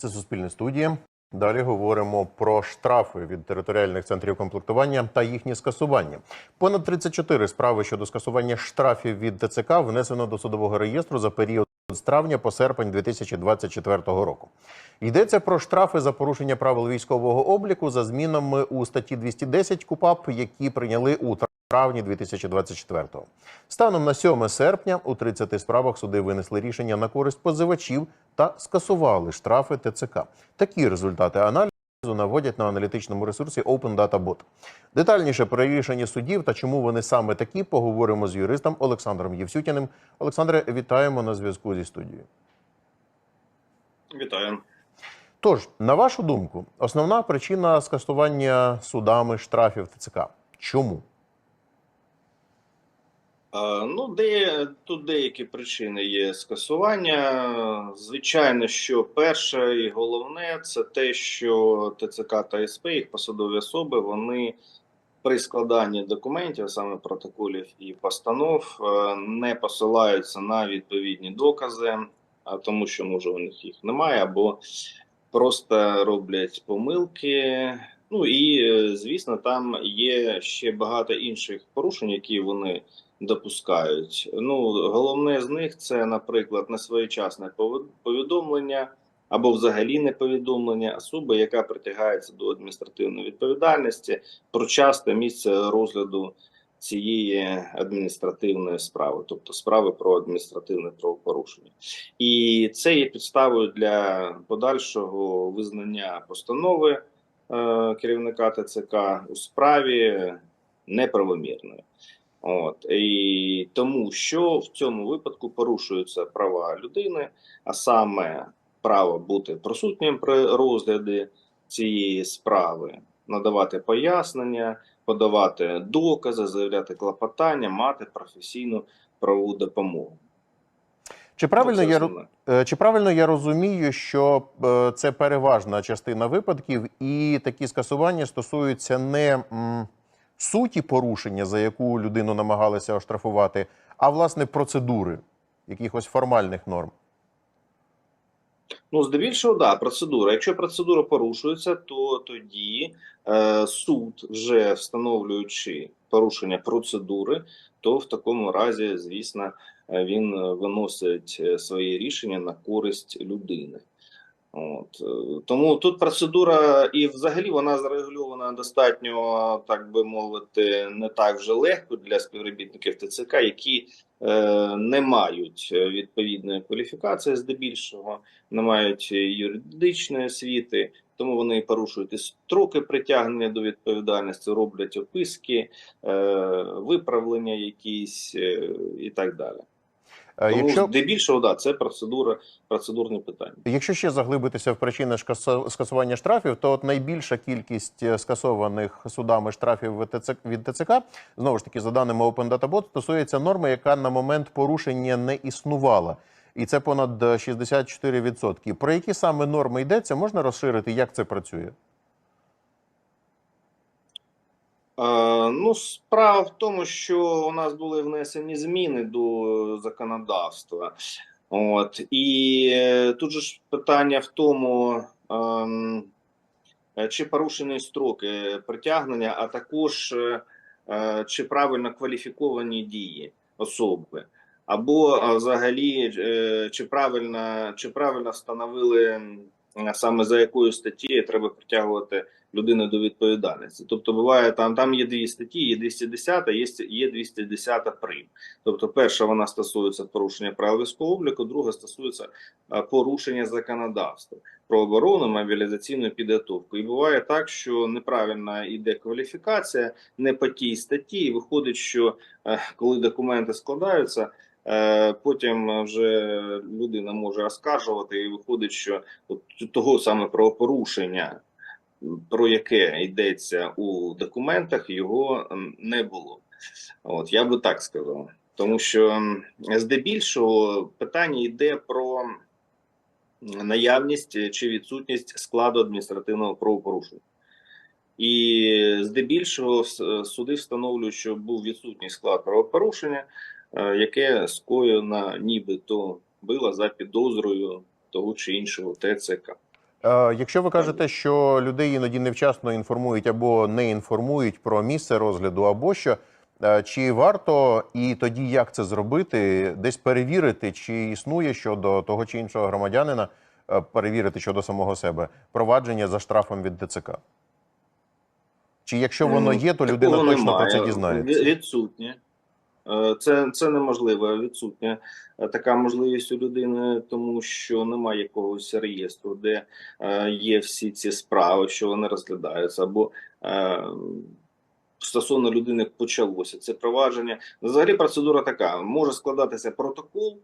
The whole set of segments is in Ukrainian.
Це Суспільне студія. Далі говоримо про штрафи від територіальних центрів комплектування та їхнє скасування. Понад 34 справи щодо скасування штрафів від ТЦК внесено до судового реєстру за період з травня по серпень 2024 року. Йдеться про штрафи за порушення правил військового обліку за змінами у статті 210 КУПАП, які прийняли у 2024-го. Станом на 7 серпня у 30 справах суди винесли рішення на користь позивачів та скасували штрафи ТЦК. Такі результати аналізу наводять на аналітичному ресурсі Open Data Bot. Детальніше про рішення судів та чому вони саме такі, поговоримо з юристом Олександром Євсютіним. Олександре, вітаємо на зв'язку зі студією. Вітаю. Тож, на вашу думку, основна причина скасування судами штрафів ТЦК. Чому? Ну, де тут деякі причини є скасування. Звичайно, що перше і головне це те, що ТЦК та СП, їх посадові особи, вони при складанні документів, саме протоколів і постанов, е, не посилаються на відповідні докази, тому, що може у них їх немає, або просто роблять помилки. Ну і е, звісно, там є ще багато інших порушень, які вони допускають. Ну головне з них це, наприклад, несвоєчасне повід- повідомлення або взагалі не повідомлення особи, яка притягається до адміністративної відповідальності про час та місце розгляду цієї адміністративної справи, тобто справи про адміністративне правопорушення, і це є підставою для подальшого визнання постанови е, керівника ТЦК у справі неправомірною. От і тому, що в цьому випадку порушуються права людини, а саме право бути присутнім при розгляді цієї справи, надавати пояснення, подавати докази, заявляти клопотання, мати професійну правову допомогу. Чи правильно я ро- основне. Е, Чи правильно я розумію, що е, це переважна частина випадків, і такі скасування стосуються не суті порушення, за яку людину намагалися оштрафувати, а власне процедури, якихось формальних норм? Ну, здебільшого, да, процедура. Якщо процедура порушується, то тоді е, суд, вже встановлюючи порушення процедури, то в такому разі, звісно, е, він е, виносить е, свої рішення на користь людини. От е, тому тут процедура, і взагалі вона зарегульована достатньо, так би мовити, не так вже легко для співробітників ТЦК, які е, не мають відповідної кваліфікації, здебільшого, не мають юридичної освіти, тому вони порушують і строки притягнення до відповідальності, роблять описки, е, виправлення якісь е, і так далі. Е, Тому Якщо, здебільшого, да, це процедура, процедурне питання. якщо ще заглибитися в причини скасування штрафів, то от найбільша кількість е, скасованих судами штрафів від ТЦК, знову ж таки, за даними Open Data Bot, стосується норми, яка на момент порушення не існувала. І це понад е, 64%. Про які саме норми йдеться, можна розширити, як це працює? Е, ну, справа в тому, що у нас були внесені зміни до законодавства. От і е, тут же ж питання в тому, ем, е, чи порушені строки притягнення, а також е, чи правильно кваліфіковані дії особи, або взагалі чи правильно, чи правильно встановили саме за якою статтєю треба притягувати людини до відповідальності. Тобто, буває там, там є дві статті, є 210, є, є 210 прим. Тобто, перша вона стосується порушення правил військового обліку, друга стосується порушення законодавства про оборону, мобілізаційну підготовку. І буває так, що неправильна йде кваліфікація, не по тій статті, і виходить, що е, коли документи складаються. Е, Потім вже людина може оскаржувати, і виходить, що того саме правопорушення, про яке йдеться у документах, його не було. От я би так сказав. Тому що здебільшого питання йде про наявність чи відсутність складу адміністративного правопорушення. І здебільшого суди встановлюють, що був відсутній склад правопорушення, е, яке скоєно нібито було за підозрою того чи іншого ТЦК. Е, Якщо ви кажете, що людей іноді невчасно інформують або не інформують про місце розгляду, або що, е, чи варто і тоді як це зробити, десь перевірити, чи існує щодо того чи іншого громадянина, е, перевірити щодо самого себе провадження за штрафом від ДЦК? Чи якщо воно є, то людина Такого точно про це дізнається? Ві- Відсутнє. Е, Це, це неможливо, відсутня е, така можливість у людини, тому що немає якогось реєстру, де е, є всі ці справи, що вони розглядаються, або стосовно людини почалося це провадження. Взагалі процедура така: може складатися протокол.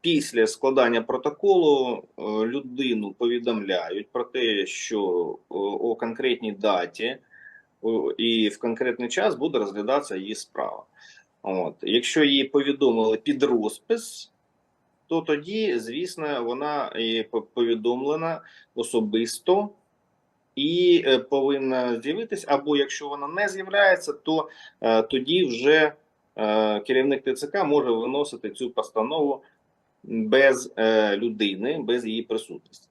Після складання протоколу людину повідомляють про те, що о, конкретній даті і в конкретний час буде розглядатися її справа. От. Якщо її повідомили під розпис, то тоді, звісно, вона повідомлена особисто і е, повинна з'явитись. Або якщо вона не з'являється, то е, тоді вже е, керівник ТЦК може виносити цю постанову без е, людини, без її присутності.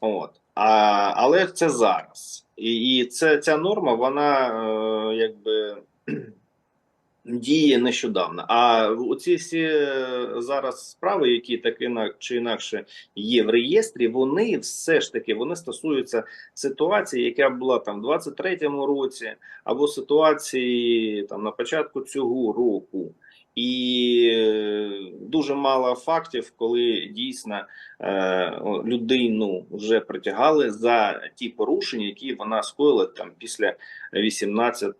От. А, але це зараз. І, і це, ця норма, вона е, якби діє нещодавно. А оці всі е, зараз справи, які так чи інакше є в реєстрі, вони все ж таки вони стосуються ситуації, яка була там в 23-му році, або ситуації там на початку цього року. І е, дуже мало фактів, коли дійсно е, людину вже притягали за ті порушення, які вона скоїла там після 18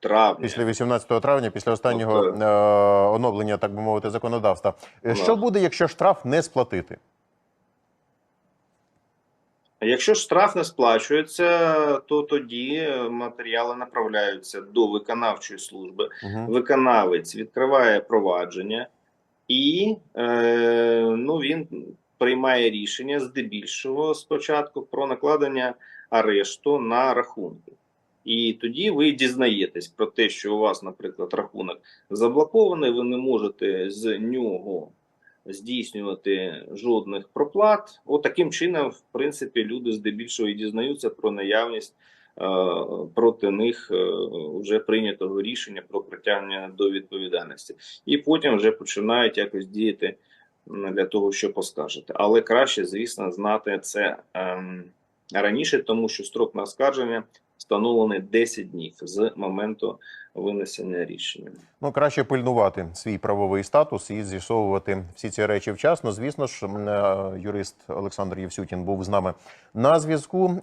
травня. Після 18 травня, після останнього Тобто- е, оновлення, так би мовити, законодавства. Е, Що буде, якщо штраф не сплатити? Якщо штраф не сплачується, то тоді матеріали направляються до виконавчої служби. Угу. Виконавець відкриває провадження, і е, ну, він приймає рішення здебільшого спочатку про накладення арешту на рахунки. І тоді ви дізнаєтесь про те, що у вас, наприклад, рахунок заблокований, ви не можете з нього здійснювати жодних проплат. От таким чином, в принципі, люди здебільшого і дізнаються про наявність е, проти них е, вже прийнятого рішення про притягнення до відповідальності, і потім вже починають якось діяти для того, щоб поскаржити. Але краще, звісно, знати це ем, раніше, тому що строк на оскарження встановлений 10 днів з моменту винесення рішення. Ну, краще пильнувати свій правовий статус і з'ясовувати всі ці речі вчасно. Звісно ж, е, юрист Олександр Євсютін був з нами на зв'язку.